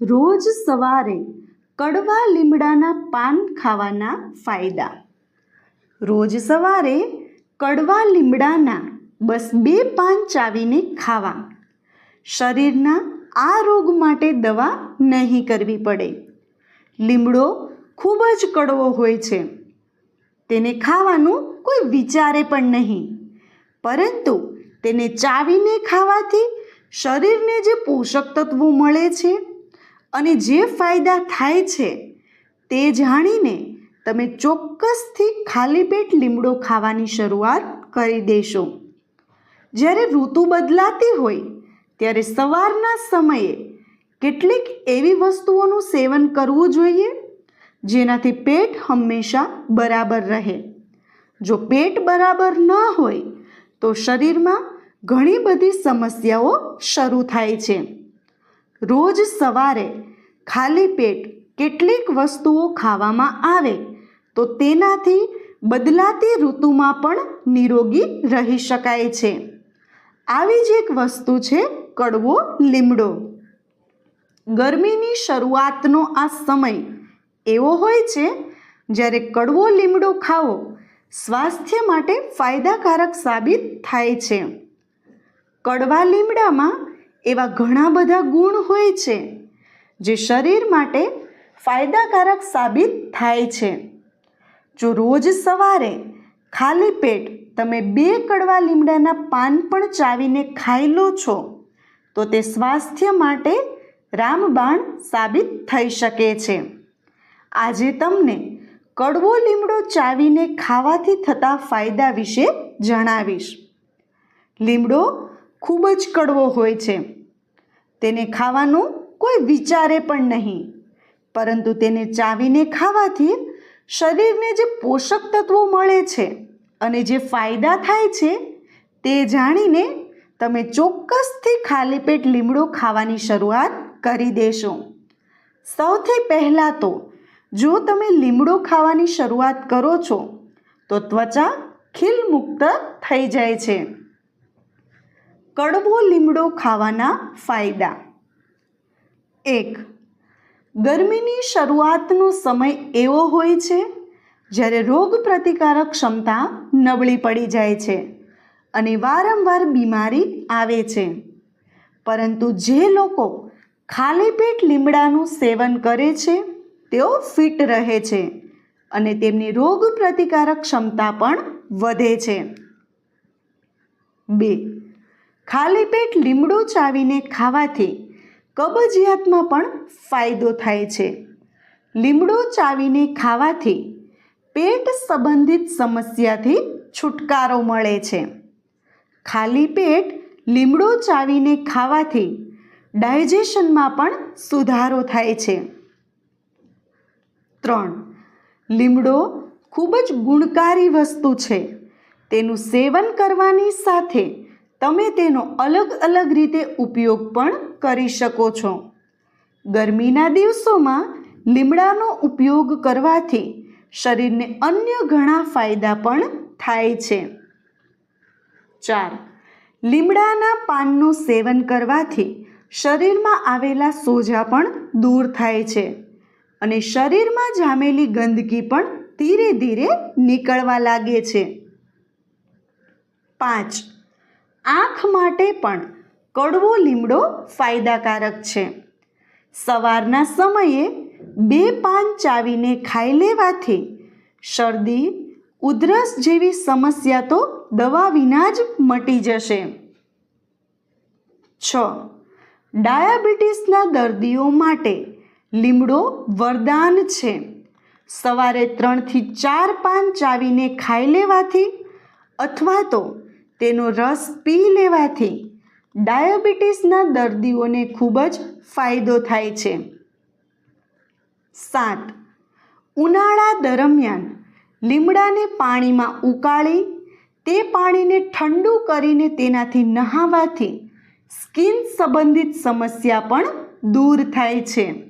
રોજ સવારે કડવા લીમડાના પાન ખાવાના ફાયદા. રોજ સવારે કડવા લીમડાના બસ બે પાન ચાવીને ખાવા. શરીરના આ રોગ માટે દવા નહીં કરવી પડે. લીમડો ખૂબ જ કડવો હોય છે. તેને ખાવાનું કોઈ વિચારે પણ નહીં. પરંતુ તેને ચાવીને ખાવાથી શરીરને જે પોષક તત્વો મળે છે અને જે ફાયદા થાય છે તે જાણીને તમે ચોક્કસથી ખાલી પેટ લીમડો ખાવાની શરૂઆત કરી દેશો. જ્યારે ઋતુ બદલાતી હોય, ત્યારે સવારના સમયે કેટલીક એવી વસ્તુઓનું સેવન કરવું જોઈએ, જેનાથી પેટ હંમેશા બરાબર રહે. જો પેટ બરાબર ન હોય, તો શરીરમાં ઘણી બધી સમસ્યાઓ શરૂ થાય છે. રોજ સવારે ખાલી પેટ કેટલીક વસ્તુઓ ખાવામાં આવે, તો તેનાથી બદલાતી ઋતુમાં પણ નિરોગી રહી શકાય છે. આવી જ એક વસ્તુ છે કડવો લીમડો. ગરમીની શરૂઆતનો આ સમય એવો હોય છે, જ્યારે કડવો લીમડો ખાવો સ્વાસ્થ્ય માટે ફાયદાકારક સાબિત થાય છે. કડવા લીમડામાં એવા ઘણા બધા ગુણ હોય છે, જે શરીર માટે ફાયદાકારક સાબિત થાય છે. જો રોજ સવારે ખાલી પેટ તમે બે કડવા લીમડાના પાન પણ ચાવીને ખાઈ લો છો, તો તે સ્વાસ્થ્ય માટે રામબાણ સાબિત થઈ શકે છે. આજે તમને કડવો લીમડો ચાવીને ખાવાથી થતા ફાયદા વિશે જણાવીશ. લીમડો ખૂબ જ કડવો હોય છે. તેને ખાવાનું કોઈ વિચારે પણ નહીં. પરંતુ તેને ચાવીને ખાવાથી શરીરને જે પોષક તત્વો મળે છે અને જે ફાયદા થાય છે તે જાણીને તમે ચોક્કસથી ખાલી પેટ લીમડો ખાવાની શરૂઆત કરી દેશો. સૌથી પહેલાં તો જો તમે લીમડો ખાવાની શરૂઆત કરો છો, તો ત્વચા ખીલમુક્ત થઈ જાય છે. કડવો લીમડો ખાવાના ફાયદા. એક, ગરમીની શરૂઆતનો સમય એવો હોય છે, જ્યારે રોગ પ્રતિકારક ક્ષમતા નબળી પડી જાય છે અને વારંવાર બીમારી આવે છે. પરંતુ જે લોકો ખાલી પેટ લીમડાનું સેવન કરે છે, તેઓ ફિટ રહે છે અને તેમની રોગ પ્રતિકારક ક્ષમતા પણ વધે છે. બે ખાલી પેટ લીમડો ચાવીને ખાવાથી કબજિયાતમાં પણ ફાયદો થાય છે. લીમડો ચાવીને ખાવાથી પેટ સંબંધિત સમસ્યાથી છુટકારો મળે છે. ખાલી પેટ લીમડો ચાવીને ખાવાથી ડાયજેશનમાં પણ સુધારો થાય છે. ત્રણ. લીમડો ખૂબ જ ગુણકારી વસ્તુ છે. તેનું સેવન કરવાની સાથે તમે તેનો અલગ અલગ રીતે ઉપયોગ પણ કરી શકો છો. ગરમીના દિવસોમાં લીમડાનો ઉપયોગ કરવાથી શરીરને અન્ય ઘણા ફાયદા પણ થાય છે. ચાર, લીમડાના પાનનું સેવન કરવાથી શરીરમાં આવેલા સોજા પણ દૂર થાય છે અને શરીરમાં જામેલી ગંદકી પણ ધીરે ધીરે નીકળવા લાગે છે. પાંચ આંખ માટે પણ કડવો લીમડો ફાયદાકારક છે. સવારના સમયે બે પાન ચાવીને ખાઈ લેવાથી શરદી, ઉધરસ જેવી સમસ્યા તો દવા વિના જ મટી જશે. છ. ડાયાબિટીસના દર્દીઓ માટે લીમડો વરદાન છે. સવારે ત્રણથી ચાર પાન ચાવીને ખાઈ લેવાથી અથવા તો તેનો રસ પી લેવાથી ડાયાબિટીસના દર્દીઓને ખૂબ જ ફાયદો થાય છે. સાત, ઉનાળા દરમિયાન લીમડાને પાણીમાં ઉકાળી તે પાણીને ઠંડુ કરીને તેનાથી નહાવાથી સ્કિન સંબંધિત સમસ્યા પણ દૂર થાય છે.